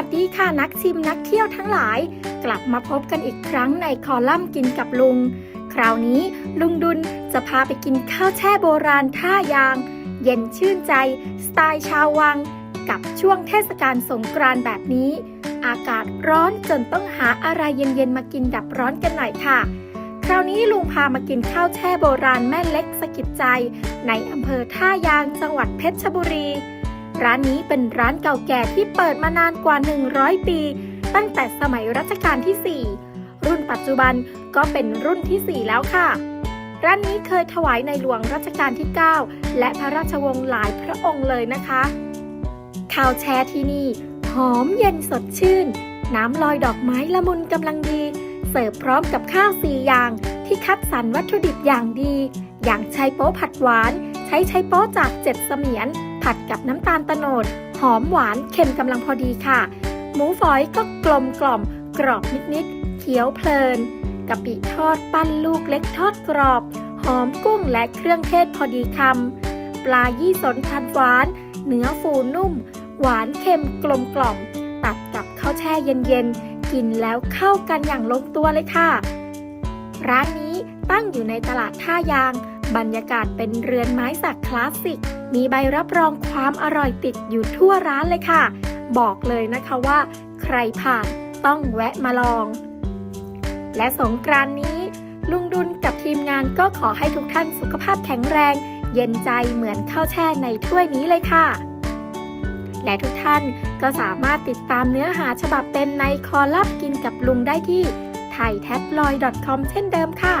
วัสดีค่ะนักชิมนักเที่ยวทั้งหลาย กลับมาพบกันอีกครั้งในคอลัมน์กินกับลุง คราวนี้ลุงดุลจะพาไปกินข้าวแช่โบราณท่ายาง เย็นชื่นใจ สไตล์ชาววัง กับช่วงเทศกาลสงกรานต์แบบนี้ อากาศร้อนจนต้องหาอะไรเย็นๆมากินดับร้อนกันหน่อยค่ะ คราวนี้ลุงพามากินข้าวแช่โบราณแม่เล็กสะกิดใจ ในอำเภอท่ายางจังหวัดเพชรบุรี ร้านนี้เป็นร้านเก่าแก่ที่เปิดมานานกว่า 100 ปี ตั้งแต่สมัยรัชกาลที่ 4 รุ่นปัจจุบันก็เป็นรุ่นที่ 4 แล้วค่ะ ร้านนี้เคยถวายในหลวงรัชกาลที่ 9 และพระราชวงศ์หลายพระองค์เลยนะคะ ข้าวแช่ที่นี่หอมเย็นสดชื่น น้ำลอยดอกไม้ละมุนกำลังดี เสิร์ฟพร้อมกับข้าวสี่อย่างที่คัดสรรวัตถุดิบอย่างดี อย่างไชโป๊ผัดหวาน ใช้ไชโป๊จากเจ็ดเสมียน ผัดกับน้ำตาลตะโนด หอมหวานเค็มกำลังพอดีค่ะ หมูฝอยก็กลมกล่อม กรอบนิดๆเคี้ยวเพลินกะปิทอดปั้นลูกเล็กทอดกรอบ หอมกุ้งและเครื่องเทศพอดีคำปลายี่สนพันหวาน เนื้อฟูนุ่ม หวานเค็มกลมกล่อม ตัดกับข้าวแช่เย็นๆ กินแล้วเข้ากันอย่างลงตัวเลยค่ะ ร้านนี้ตั้งอยู่ในตลาดท่ายาง บรรยากาศเป็นเรือนไม้สักคลาสสิก มีใบรับรองความอร่อยติดอยู่ทั่วร้านเลยค่ะ บอกเลยนะคะว่า ใครผ่านต้องแวะมาลอง และสงกรานนี้ ลุงดุลกับทีมงานก็ขอให้ทุกท่านสุขภาพแข็งแรง เย็นใจเหมือนข้าวแช่ในถ้วยนี้เลยค่ะ และทุกท่านก็สามารถติดตามเนื้อหาฉบับเต็มในคอลัมน์กินกับลุงได้ที่ t h a i t a b l o i d c o m เช่นเดิมค่ะ